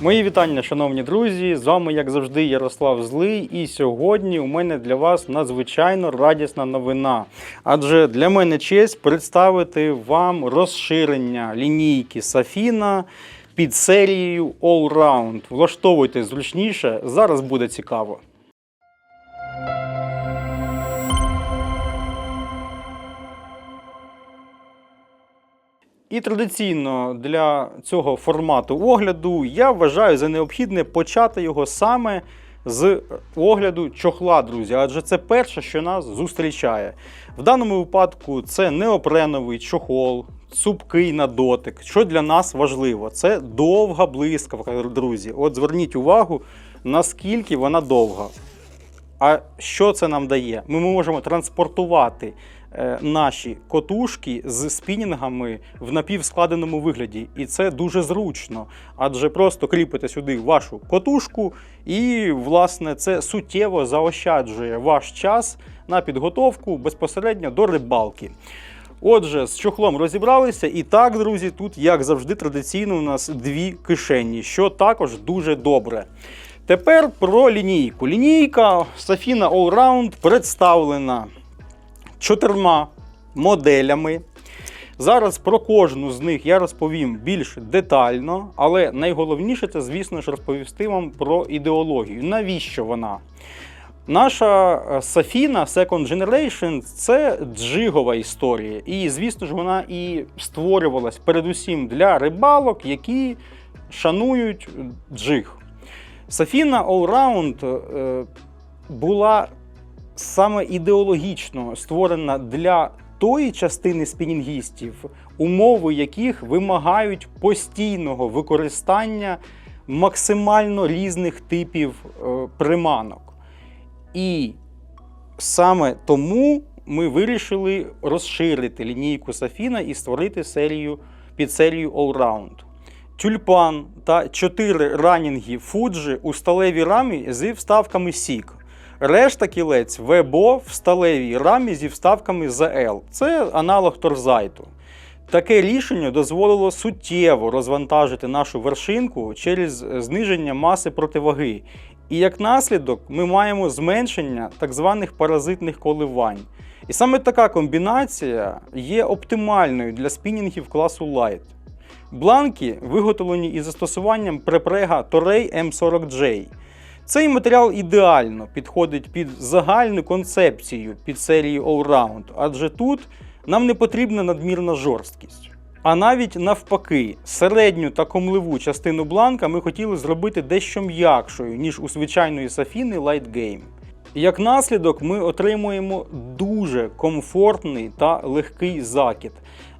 Мої вітання, шановні друзі! З вами, як завжди, Ярослав Злий. І сьогодні у мене для вас надзвичайно радісна новина. Адже для мене честь представити вам розширення лінійки Сафіна під серією Allround. Влаштовуйте зручніше, зараз буде цікаво. І традиційно для цього формату огляду я вважаю за необхідне почати його саме з огляду чохла, друзі. Адже це перше, що нас зустрічає. В даному випадку це неопреновий чохол, цупкий на дотик. Що для нас важливо? Це довга блискавка, друзі. От зверніть увагу, наскільки вона довга. А що це нам дає? Ми можемо транспортувати наші котушки з спінінгами в напівскладеному вигляді. І це дуже зручно. Адже просто кріпите сюди вашу котушку, і, власне, це суттєво заощаджує ваш час на підготовку безпосередньо до рибалки. Отже, з чохлом розібралися. І так, друзі, тут, як завжди, традиційно у нас дві кишені, що також дуже добре. Тепер про лінійку. Лінійка Safina Allround представлена чотирма моделями. Зараз про кожну з них я розповім більш детально, але найголовніше це, звісно ж, розповісти вам про ідеологію. Навіщо вона? Наша е, Safina Second Generation це джигова історія. І, звісно ж, вона і створювалась передусім для рибалок, які шанують джиг. Safina Allround е, була саме ідеологічно створена для тої частини спінінгістів, умови яких вимагають постійного використання максимально різних типів е, приманок. І саме тому ми вирішили розширити лінійку Safina і створити серію під серію Allround. Тюльпан та 4 ранінги Fuji у сталевій рамі зі вставками Сік. Решта кілець Вебо в сталевій рамі зі вставками ZL. Це аналог торзайту. Таке рішення дозволило суттєво розвантажити нашу вершинку через зниження маси противаги. І як наслідок ми маємо зменшення так званих паразитних коливань. І саме така комбінація є оптимальною для спінінгів класу Light. Бланки виготовлені із застосуванням препрега Torrey M40J. Цей матеріал ідеально підходить під загальну концепцію під серії Allround, адже тут нам не потрібна надмірна жорсткість. А навіть навпаки, середню та комливу частину бланка ми хотіли зробити дещо м'якшою, ніж у звичайної Сафіни Light Game. Як наслідок, ми отримуємо дуже комфортний та легкий закид.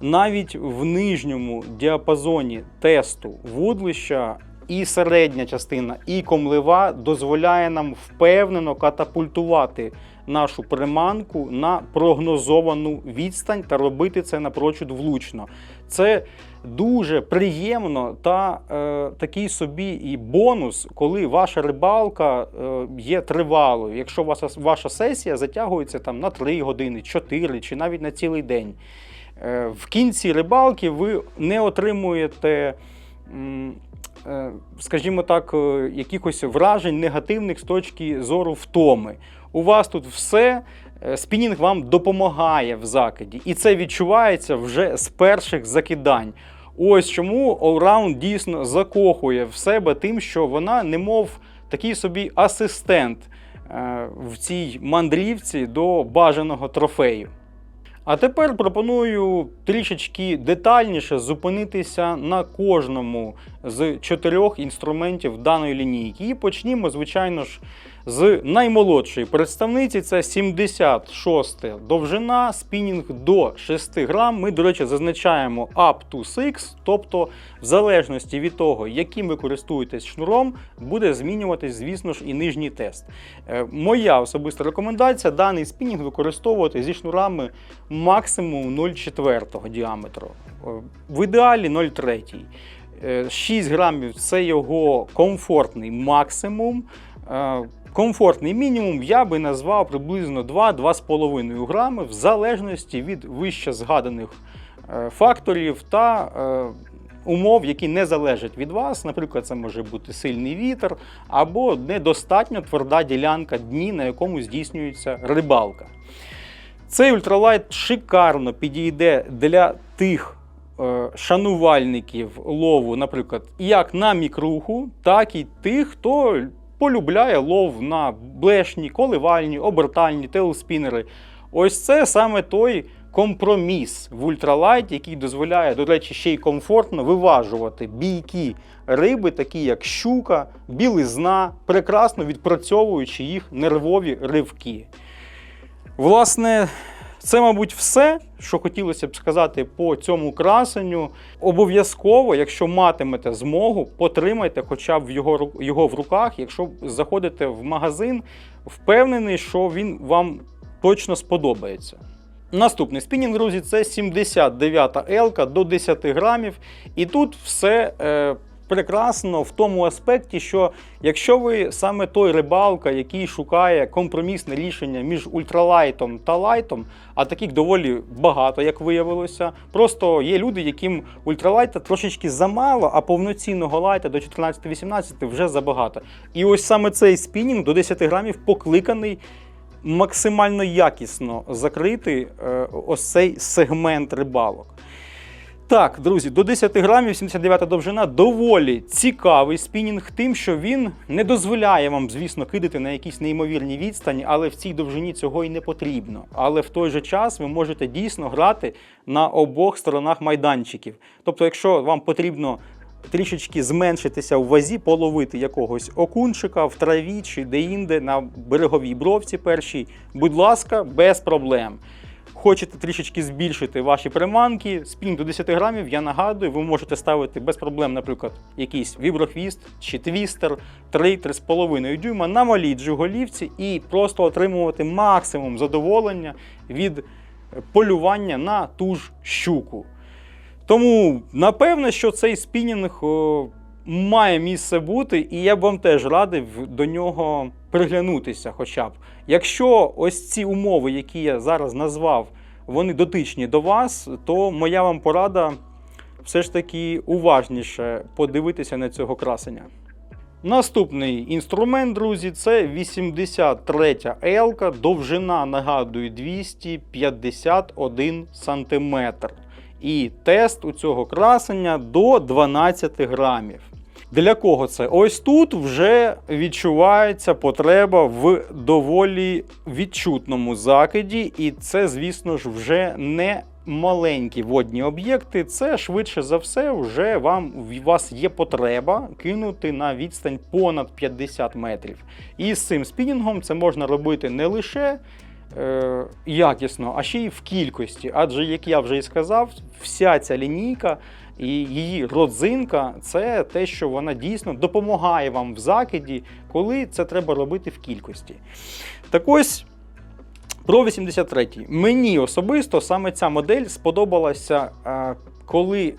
Навіть в нижньому діапазоні тесту вудлища і середня частина, і комлива дозволяє нам впевнено катапультувати нашу приманку на прогнозовану відстань та робити це напрочуд влучно. Це дуже приємно та е, такий собі і бонус, коли ваша рибалка е, є тривалою. Якщо ваша, ваша сесія затягується там на 3 години, 4 чи навіть на цілий день. Е, в кінці рибалки ви не отримуєте. Е, Скажімо так, е, якихось вражень негативних з точки зору втоми. У вас тут все, е, спінінг вам допомагає в закиді, і це відчувається вже з перших закидань. Ось чому Allround дійсно закохує в себе тим, що вона, немов такий собі асистент в цій мандрівці до бажаного трофею. А тепер пропоную трішечки детальніше зупинитися на кожному з чотирьох інструментів даної лінійки. І почнімо, звичайно ж, з наймолодшої представниці. Це 76 довжина, спінінг до 6 грам. Ми, до речі, зазначаємо up to 6, тобто, в залежності від того, яким ви користуєтесь шнуром, буде змінюватись, звісно ж, і нижній тест. Е, Моя особиста рекомендація даний спінінг використовувати зі шнурами максимум 0,4 діаметру. Е, В ідеалі 0,3. Е, 6 грамів це його комфортний максимум. Комфортний мінімум я би назвав приблизно 2-2,5 грами в залежності від вище згаданих е, факторів та е, умов, які не залежать від вас. Наприклад, це може бути сильний вітер або недостатньо тверда ділянка дні, на якому здійснюється рибалка. Цей ультралайт шикарно підійде для тих е, шанувальників лову, наприклад, як на мікруху, так і тих, хто полюбляє лов на блешні, коливальні, обертальні, тейлспінери. Ось це саме той компроміс в ультралайт, який дозволяє, до речі, ще й комфортно виважувати бійкі риби, такі як щука, білизна, прекрасно відпрацьовуючи їх нервові ривки. Власне, це, мабуть, все, що хотілося б сказати по цьому красенню. Обов'язково, якщо матимете змогу, потримайте хоча б його, його в руках. Якщо заходите в магазин, впевнений, що він вам точно сподобається. Наступний спінінг, друзі, це 79 елка до 10 грамів. І тут все е, прекрасно в тому аспекті, що якщо ви саме той рибалка, який шукає компромісне рішення між ультралайтом та лайтом, а таких доволі багато, як виявилося. Просто є люди, яким ультралайта трошечки замало, а повноцінного лайта до 14-18 вже забагато. І ось саме цей спінінг до 10 грамів покликаний максимально якісно закрити е, ось цей сегмент рибалок. Так, друзі, до 10 грамів 79 довжина доволі цікавий спінінг, тим, що він не дозволяє вам, звісно, кидати на якісь неймовірні відстані, але в цій довжині цього і не потрібно. Але в той же час ви можете дійсно грати на обох сторонах майданчиків. Тобто, якщо вам потрібно трішечки зменшитися в вазі, половити якогось окунчика в траві чи де-інде на береговій бровці першій, будь ласка, без проблем. Хочете трішечки збільшити ваші приманки, спінг до 10 грамів, я нагадую, ви можете ставити без проблем, наприклад, якийсь віброхвіст чи твістер 3-3,5 дюйма на малій джиголівці і просто отримувати максимум задоволення від полювання на ту ж щуку. Тому напевне, що цей спінінг має місце бути, і я б вам теж радив до нього приглянутися. Хоча б. Якщо ось ці умови, які я зараз назвав, вони дотичні до вас, то моя вам порада все ж таки уважніше подивитися на цього красення. Наступний інструмент, друзі, це 83 елка, довжина, нагадую, 251 см. І тест у цього красення до 12 грамів. Для кого це? Ось тут вже відчувається потреба в доволі відчутному закиді, і це, звісно ж, вже не маленькі водні об'єкти. Це швидше за все, вже вам у вас є потреба кинути на відстань понад 50 метрів. І з цим спінінгом це можна робити не лише е, якісно, а ще й в кількості. Адже, як я вже і сказав, вся ця лінійка і її родзинка це те, що вона дійсно допомагає вам в закиді, коли це треба робити в кількості. Так ось. Про 83 Мені особисто саме ця модель сподобалася, е, коли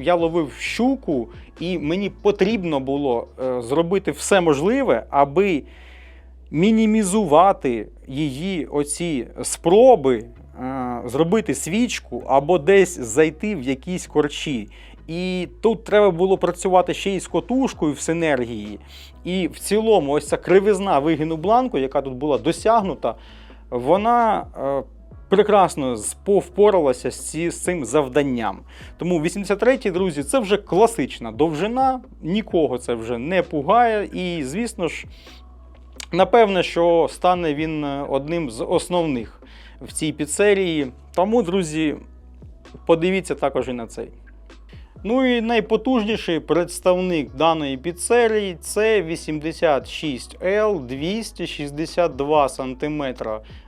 я ловив щуку, і мені потрібно було е, зробити все можливе, аби мінімізувати її оці спроби зробити свічку або десь зайти в якісь корчі. І тут треба було працювати ще й з котушкою в синергії. І в цілому, ось ця кривизна вигину бланку, яка тут була досягнута, вона е, прекрасно впоралася з цим завданням. Тому 83-й, друзі, це вже класична довжина, нікого це вже не пугає. І, звісно ж, напевне, що стане він е, одним з основних в цій піцерії. Тому, друзі, подивіться також і на цей. Ну і найпотужніший представник даної піцерії це 86L 262 см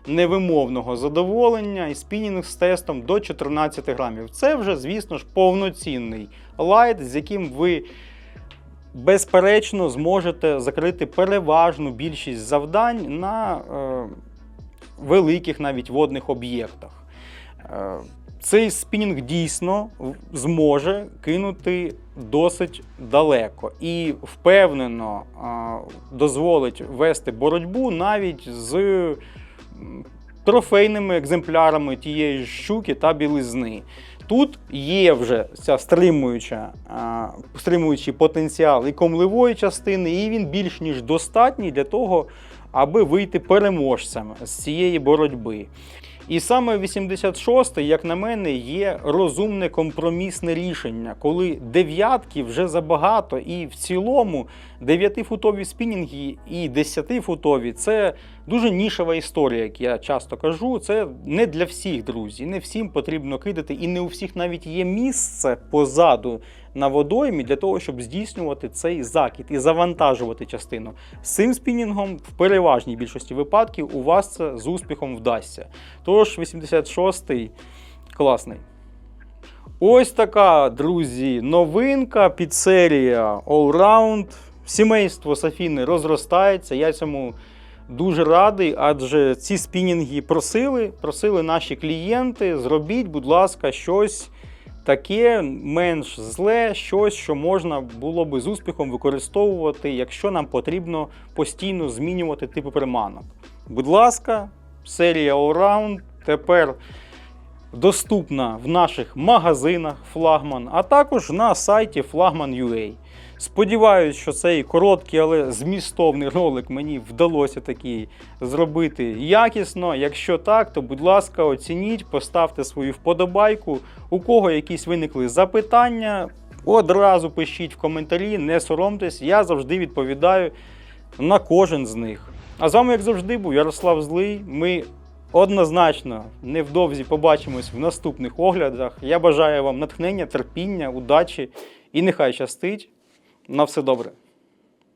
невимовного задоволення і спінінг з тестом до 14 грамів. Це вже, звісно ж, повноцінний лайт, з яким ви безперечно зможете закрити переважну більшість завдань на е, великих навіть водних об'єктах. Е, цей спінінг дійсно зможе кинути досить далеко і впевнено дозволить вести боротьбу навіть з трофейними екземплярами тієї щуки та білизни. Тут є вже ця стримуюча, стримуючий потенціал і комливої частини, і він більш ніж достатній для того, аби вийти переможцем з цієї боротьби. І саме 86-й, як на мене, є розумне компромісне рішення, коли дев'ятки вже забагато, і в цілому 9-футові спінінги і 10-футові це дуже нішева історія, як я часто кажу. Це не для всіх друзі, не всім потрібно кидати, і не у всіх навіть є місце позаду на водоймі для того, щоб здійснювати цей закид і завантажувати частину. З цим спінінгом в переважній більшості випадків у вас це з успіхом вдасться. Тож 86-й класний. Ось така, друзі, новинка, підсерія Allround. Сімейство Сафіни розростається. Я цьому дуже радий, адже ці спінінги просили, просили наші клієнти. Зробіть, будь ласка, щось таке менш зле, щось, що можна було би з успіхом використовувати, якщо нам потрібно постійно змінювати типи приманок. Будь ласка, серія Allround тепер доступна в наших магазинах флагман, а також на сайті flagman.ua. Сподіваюсь, що цей короткий, але змістовний ролик мені вдалося такий зробити якісно. Якщо так, то будь ласка, оцініть, поставте свою вподобайку. У кого якісь виникли запитання, одразу пишіть в коментарі, не соромтесь, я завжди відповідаю на кожен з них. А з вами, як завжди, був Ярослав Злий. Ми однозначно невдовзі побачимось в наступних оглядах. Я бажаю вам натхнення, терпіння, удачі і нехай щастить. На все добре.